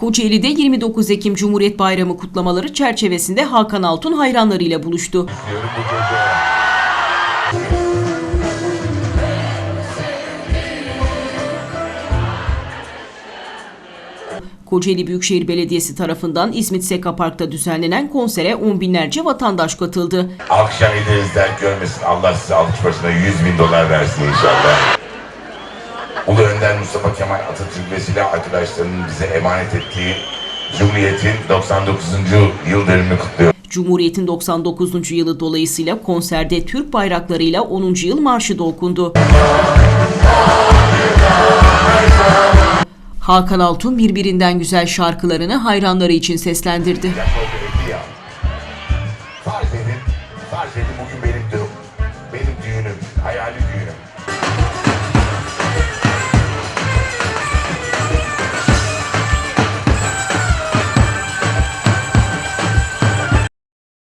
Kocaeli'de 29 Ekim Cumhuriyet Bayramı kutlamaları çerçevesinde Hakan Altun hayranlarıyla buluştu. Kocaeli Büyükşehir Belediyesi tarafından İzmit Seka Park'ta düzenlenen konsere on binlerce vatandaş katıldı. Akşam elinizden görmesin. Allah size alkış başına 100 bin dolar versin inşallah. Ulu Önder Mustafa Kemal Atatürk ve silah arkadaşlarının bize emanet ettiği Cumhuriyet'in 99. yıl dönümünü kutluyor. Cumhuriyet'in 99. yılı dolayısıyla konserde Türk bayraklarıyla 10. yıl marşı da okundu. Hakan Altun birbirinden güzel şarkılarını hayranları için seslendirdi. Farz edin, farz edin bugün benim düğünüm, benim düğünüm, hayali düğünüm.